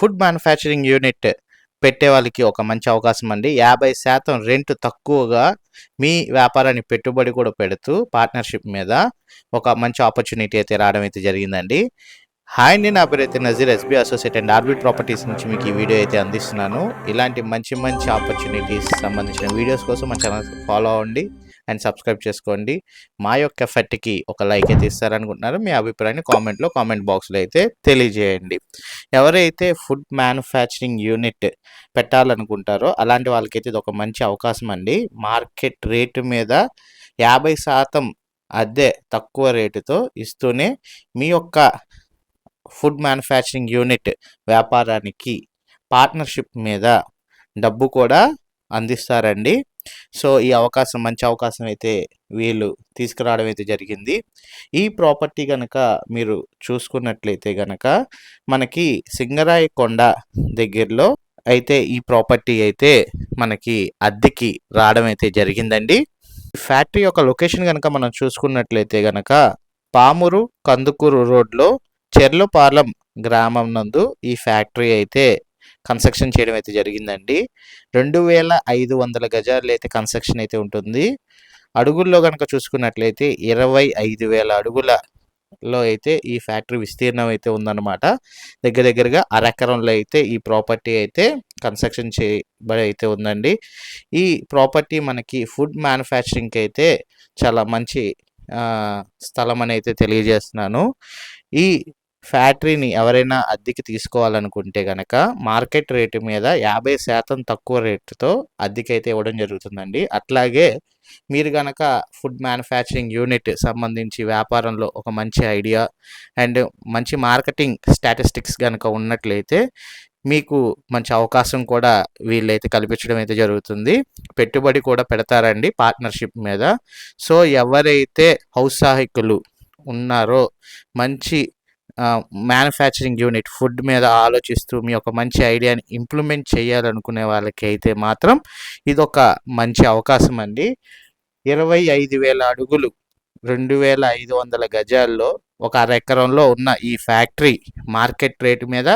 Food manufacturing unit పెట్టే వాళ్ళకి ఒక మంచి అవకాశం అండి. యాభై శాతం రెంట్ తక్కువగా మీ వ్యాపారాన్ని పెట్టుబడి కూడా పెడుతూ పార్ట్నర్షిప్ మీద ఒక మంచి ఆపర్చునిటీ అయితే రావడం అయితే జరిగిందండి. హాయ్ అండి నా పేరు అయితే Nazir S B associate and orbit properties నుంచి మీకు ఈ వీడియో అయితే అందిస్తున్నాను. ఇలాంటి మంచి మంచి ఆపర్చునిటీస్ సంబంధించిన వీడియోస్ కోసం మన ఛానల్ ఫాలో అవ్వండి. అండ్ సబ్స్క్రైబ్ చేసుకోండి. మా యొక్క ఎఫెక్ట్కి ఒక లైక్ అయితే ఇస్తారనుకుంటున్నారు మీ అభిప్రాయాన్ని కామెంట్లో కామెంట్ బాక్స్లో అయితే తెలియజేయండి. ఎవరైతే ఫుడ్ మ్యానుఫ్యాక్చరింగ్ యూనిట్ పెట్టాలనుకుంటారో అలాంటి వాళ్ళకైతే ఇది ఒక మంచి అవకాశం అండి. మార్కెట్ రేటు మీద యాభై శాతం అద్దె తక్కువ రేటుతో ఇస్తూనే మీ యొక్క ఫుడ్ మ్యానుఫ్యాక్చరింగ్ యూనిట్ వ్యాపారానికి పార్ట్నర్షిప్ మీద డబ్బు కూడా అందిస్తారండి. సో ఈ అవకాశం మంచి అవకాశం అయితే వీళ్ళు తీసుకురావడం అయితే జరిగింది. ఈ ప్రాపర్టీ కనుక మీరు చూసుకున్నట్లయితే కనుక మనకి సింగరాయి కొండ దగ్గరలో అయితే ఈ ప్రాపర్టీ అయితే మనకి అద్దెకి రావడం అయితే జరిగిందండి. ఫ్యాక్టరీ యొక్క లొకేషన్ కనుక మనం చూసుకున్నట్లయితే కనుక పామురు కందుకూరు రోడ్లో చెర్లపాలెం గ్రామం నందు ఈ ఫ్యాక్టరీ అయితే కన్స్ట్రక్షన్ చేయడం అయితే జరిగిందండి. రెండు వేల ఐదు వందల గజాలు అయితే కన్స్ట్రక్షన్ అయితే ఉంటుంది. అడుగుల్లో కనుక చూసుకున్నట్లయితే ఇరవై ఐదు వేల అడుగులలో అయితే ఈ ఫ్యాక్టరీ విస్తీర్ణం అయితే ఉందన్నమాట. దగ్గర దగ్గరగా అరెకరంలో అయితే ఈ ప్రాపర్టీ అయితే కన్స్ట్రక్షన్ చేయబడి అయితే ఉందండి. ఈ ప్రాపర్టీ మనకి ఫుడ్ మ్యానుఫ్యాక్చరింగ్కి అయితే చాలా మంచి స్థలం అని అయితే తెలియజేస్తున్నాను. ఈ ఫ్యాక్టరీని ఎవరైనా అద్దెకి తీసుకోవాలనుకుంటే కనుక మార్కెట్ రేటు మీద యాభై శాతం తక్కువ రేటుతో అద్దెకైతే ఇవ్వడం జరుగుతుందండి. అట్లాగే మీరు కనుక ఫుడ్ మ్యానుఫ్యాక్చరింగ్ యూనిట్ సంబంధించి వ్యాపారంలో ఒక మంచి ఐడియా అండ్ మంచి మార్కెటింగ్ స్టాటిస్టిక్స్ కనుక ఉన్నట్లయితే మీకు మంచి అవకాశం కూడా వీళ్ళైతే కల్పించడం అయితే జరుగుతుంది. పెట్టుబడి కూడా పెడతారండి పార్ట్నర్షిప్ మీద. సో ఎవరైతే ఔత్సాహికులు ఉన్నారో మంచి మ్యానుఫ్యాక్చరింగ్ యూనిట్ ఫుడ్ మీద ఆలోచిస్తూ మీ యొక్క మంచి ఐడియాని ఇంప్లిమెంట్ చేయాలనుకునే వాళ్ళకి అయితే మాత్రం ఇదొక మంచి అవకాశం అండి. ఇరవై ఐదు వేల అడుగులు రెండు వేల ఐదు వందల గజాల్లో ఒక అర ఎకరంలో ఉన్న ఈ ఫ్యాక్టరీ మార్కెట్ రేటు మీద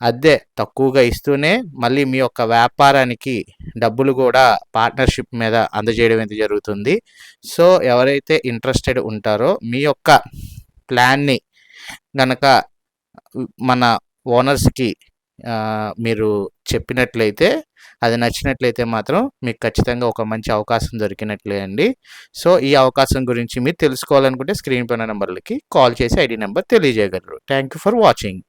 అద్దె తక్కువగా ఇస్తూనే మళ్ళీ మీ యొక్క వ్యాపారానికి డబ్బులు కూడా పార్ట్నర్షిప్ మీద అందజేయడం అయితే జరుగుతుంది. సో ఎవరైతే ఇంట్రెస్టెడ్ ఉంటారో మీ యొక్క ప్లాన్ని గనక మన ఓనర్స్కి మీరు చెప్పినట్లయితే అది నచ్చినట్లయితే మాత్రం మీకు ఖచ్చితంగా ఒక మంచి అవకాశం దొరికినట్లే అండి. సో ఈ అవకాశం గురించి మీరు తెలుసుకోవాలనుకుంటే స్క్రీన్ పైన నెంబర్లకి కాల్ చేసి ఐడి నెంబర్ తెలియజేయగలరు. Thank you for watching.